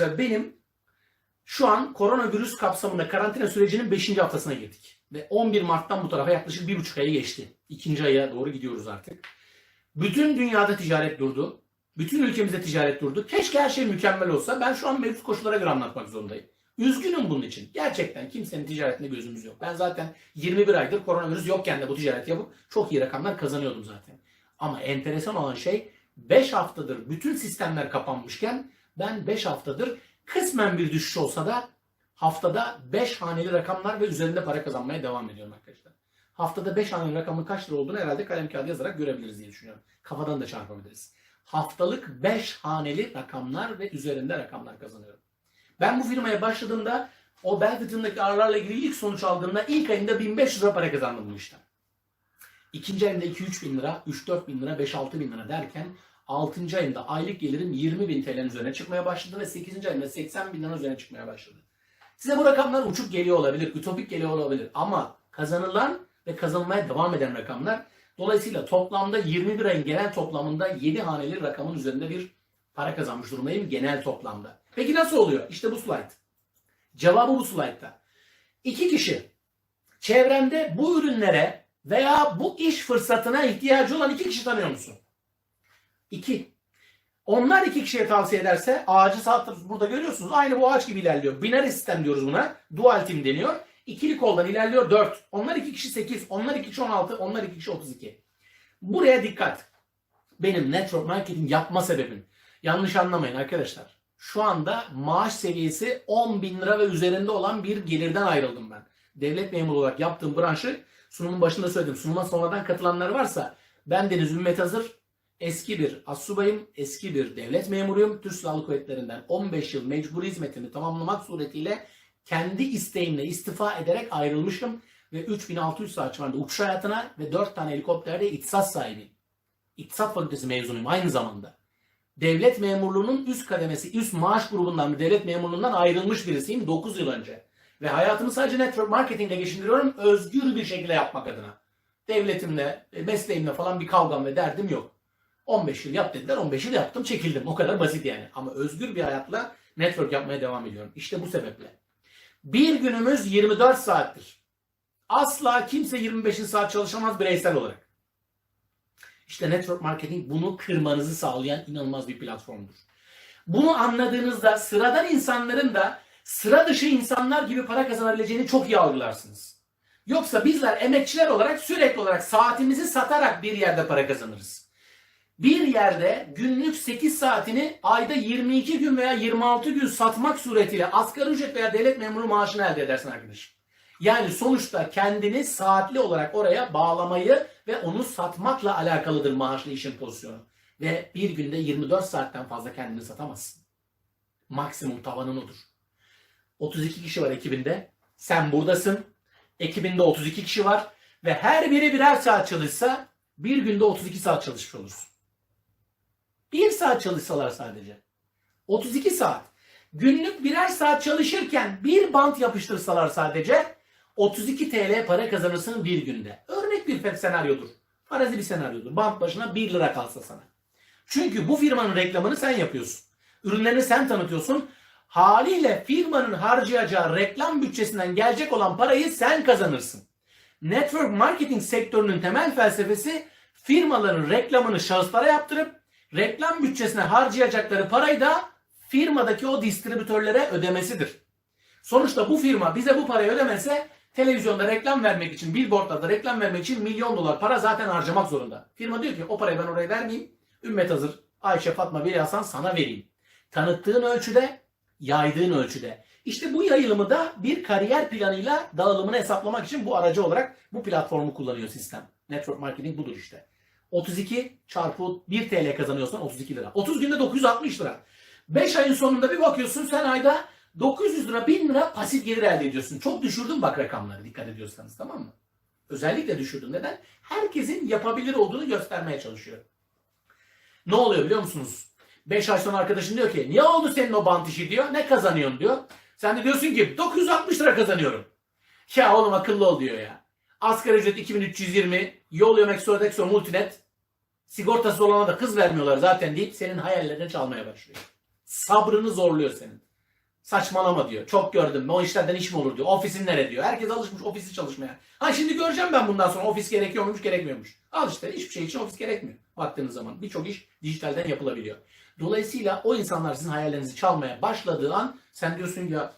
Arkadaşlar benim şu an koronavirüs kapsamında karantina sürecinin 5. haftasına girdik. Ve 11 Mart'tan bu tarafa yaklaşık 1,5 ayı geçti. İkinci aya doğru gidiyoruz artık. Bütün dünyada ticaret durdu. Bütün ülkemizde ticaret durdu. Keşke her şey mükemmel olsa. Ben şu an mevcut koşullara göre anlatmak zorundayım. Üzgünüm bunun için. Gerçekten kimsenin ticaretinde gözümüz yok. Ben zaten 21 aydır koronavirüs yokken de bu ticareti yapıp çok iyi rakamlar kazanıyordum zaten. Ama enteresan olan şey 5 haftadır bütün sistemler kapanmışken ben 5 haftadır kısmen bir düşüş olsa da haftada 5 haneli rakamlar ve üzerinde para kazanmaya devam ediyorum arkadaşlar. Haftada 5 haneli rakamın kaç lira olduğunu herhalde kalem kağıdı yazarak görebiliriz diye düşünüyorum. Kafadan da çarpabiliriz. Haftalık 5 haneli rakamlar ve üzerinde rakamlar kazanıyorum. Ben bu firmaya başladığımda o bel fıtığındaki ağrılarla ilgili ilk sonuç aldığımda ilk ayında 1500 lira para kazandım bu işten. İkinci ayında 2-3 bin lira, 3-4 bin lira, 5-6 bin lira derken 6. ayında aylık gelirim 20 bin TL'nin üzerine çıkmaya başladı ve 8. ayında 80 bin liranın üzerine çıkmaya başladı. Size bu rakamlar uçuk geliyor olabilir, ütopik geliyor olabilir ama kazanılan ve kazanılmaya devam eden rakamlar dolayısıyla toplamda 21 ayın genel toplamında 7 haneli rakamın üzerinde bir para kazanmış durumdayım genel toplamda. Peki nasıl oluyor? İşte bu slide. Cevabı bu slide'da. İki kişi çevrende bu ürünlere veya bu iş fırsatına ihtiyacı olan iki kişi tanıyor musun? İki. Onlar iki kişiye tavsiye ederse ağacı sağ burada görüyorsunuz. Aynı bu ağaç gibi ilerliyor. Binary sistem diyoruz buna. Dual team deniyor. İkili koldan ilerliyor 4. Onlar iki kişi 8. Onlar iki kişi 16. Onlar iki kişi 32. Buraya dikkat. Benim network marketing yapma sebebim. Yanlış anlamayın arkadaşlar. Şu anda maaş seviyesi 10 bin lira ve üzerinde olan bir gelirden ayrıldım ben. Devlet memuru olarak yaptığım branşı sunumun başında söyledim. Sunuma sonradan katılanlar varsa ben Deniz Ümmet Hazır eski bir assubayım, eski bir devlet memuruyum. Türk Silahlı Kuvvetleri'nden 15 yıl mecburi hizmetimi tamamlamak suretiyle kendi isteğimle istifa ederek ayrılmışım ve 3600 saat civarında uçuş hayatına ve 4 tane helikopterde iktisat sahibiyim. İktisat Fakültesi mezunuyum aynı zamanda. Devlet memurluğunun üst kademesi, üst maaş grubundan bir devlet memurluğundan ayrılmış birisiyim 9 yıl önce. Ve hayatımı sadece network marketingle geçindiriyorum özgür bir şekilde yapmak adına. Devletimle, mesleğimle falan bir kavgam ve derdim yok. 15 yıl yap dediler 15 yıl yaptım çekildim. O kadar basit yani. Ama özgür bir hayatla network yapmaya devam ediyorum. İşte bu sebeple. Bir günümüz 24 saattir. Asla kimse 25 saat çalışamaz bireysel olarak. İşte network marketing bunu kırmanızı sağlayan inanılmaz bir platformdur. Bunu anladığınızda sıradan insanların da sıra dışı insanlar gibi para kazanabileceğini çok iyi algılarsınız. Yoksa bizler emekçiler olarak sürekli olarak saatimizi satarak bir yerde para kazanırız. Bir yerde günlük 8 saatini ayda 22 gün veya 26 gün satmak suretiyle asgari ücret veya devlet memuru maaşını elde edersin arkadaşım. Yani sonuçta kendini saatli olarak oraya bağlamayı ve onu satmakla alakalıdır maaşlı işin pozisyonu. Ve bir günde 24 saatten fazla kendini satamazsın. Maksimum tavanın odur. 32 kişi var ekibinde. Sen buradasın. Ekibinde 32 kişi var. Ve her biri birer saat çalışsa bir günde 32 saat çalışmış olursun. Bir saat çalışsalar sadece. 32 saat. Günlük birer saat çalışırken bir bant yapıştırsalar sadece 32 TL para kazanırsın bir günde. Örnek bir senaryodur. Farazi bir senaryodur. Bant başına 1 lira kalsa sana. Çünkü bu firmanın reklamını sen yapıyorsun. Ürünlerini sen tanıtıyorsun. Haliyle firmanın harcayacağı reklam bütçesinden gelecek olan parayı sen kazanırsın. Network marketing sektörünün temel felsefesi firmaların reklamını şahıslara yaptırıp reklam bütçesine harcayacakları parayı da firmadaki o distribütörlere ödemesidir. Sonuçta bu firma bize bu parayı ödemese televizyonda reklam vermek için, billboardlarda reklam vermek için milyon dolar para zaten harcamak zorunda. Firma diyor ki o parayı ben oraya vermeyeyim. Ümmet hazır. Ayşe, Fatma, Veli Hasan sana vereyim. Tanıttığın ölçüde, yaydığın ölçüde. İşte bu yayılımı da bir kariyer planıyla dağılımını hesaplamak için bu aracı olarak bu platformu kullanıyor sistem. Network marketing budur işte. 32 çarpı 1 TL kazanıyorsan 32 lira. 30 günde 960 lira. 5 ayın sonunda bir bakıyorsun sen ayda 900 lira 1000 lira pasif gelir elde ediyorsun. Çok düşürdüm bak rakamları dikkat ediyorsanız tamam mı? Özellikle düşürdüm. Neden? Herkesin yapabilir olduğunu göstermeye çalışıyor. Ne oluyor biliyor musunuz? 5 ay sonra arkadaşın diyor ki niye oldu senin o bant işi diyor. Ne kazanıyorsun diyor. Sen de diyorsun ki 960 lira kazanıyorum. Ya oğlum akıllı ol diyor ya. Asgari ücret 2320, yol yemek Sodexo Multinet, sigortası olana da kız vermiyorlar zaten deyip senin hayallerini çalmaya başlıyor. Sabrını zorluyor senin. Saçmalama diyor. Çok gördüm. O işlerden iş mi olur diyor. Ofisin nere diyor. Herkes alışmış ofisi çalışmaya. Ha şimdi göreceğim ben bundan sonra ofis gerekiyor muymuş gerekmiyormuş. Al işte hiçbir şey için ofis gerekmiyor. Baktığınız zaman birçok iş dijitalden yapılabiliyor. Dolayısıyla o insanlar sizin hayallerinizi çalmaya başladığı an sen diyorsun ya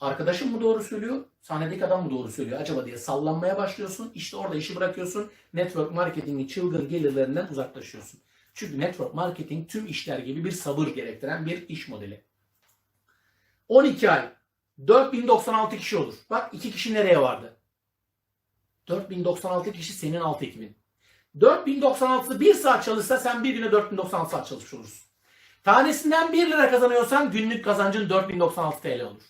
arkadaşım mı doğru söylüyor, sahnedeki adam mı doğru söylüyor acaba diye sallanmaya başlıyorsun. İşte orada işi bırakıyorsun. Network marketingin çılgın gelirlerinden uzaklaşıyorsun. Çünkü network marketing tüm işler gibi bir sabır gerektiren bir iş modeli. 12 ay 4096 kişi olur. Bak iki kişi nereye vardı? 4096 kişi senin alt ekibin. 4096'sı 1 saat çalışsa sen bir güne 4096 saat çalışmış olursun. Tanesinden 1 lira kazanıyorsan günlük kazancın 4096 TL olur.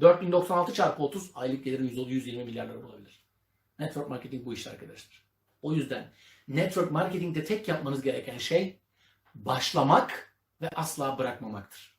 4096 çarpı 30 aylık gelirin 100 120 milyar lira bulabilir. Network marketing bu iş arkadaşlar. O yüzden network marketingde tek yapmanız gereken şey başlamak ve asla bırakmamaktır.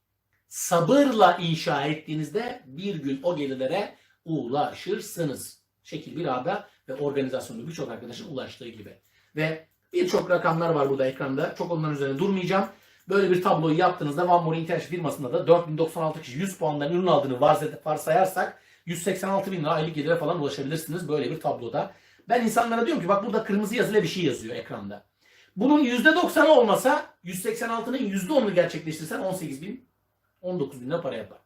Sabırla inşa ettiğinizde bir gün o gelirlere ulaşırsınız. Şekil bir ağda ve organizasyonda birçok arkadaşın ulaştığı gibi. Ve birçok rakamlar var burada ekranda. Çok onların üzerine durmayacağım. Böyle bir tabloyu yaptığınızda One More internet firmasında da 4096 kişi 100 puandan ürün aldığını varsa- varsayarsak 186 bin lira aylık gelire falan ulaşabilirsiniz böyle bir tabloda. Ben insanlara diyorum ki bak burada kırmızı yazıyla bir şey yazıyor ekranda. Bunun %90'ı olmasa 186'nın %10'unu gerçekleştirsen 18 bin 19 bin lira para yapar.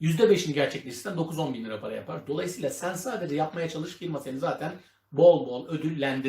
%5'ini gerçekleştirsen 9-10 bin lira para yapar. Dolayısıyla sen sadece yapmaya çalış firma seni zaten bol bol ödüllendiriyor.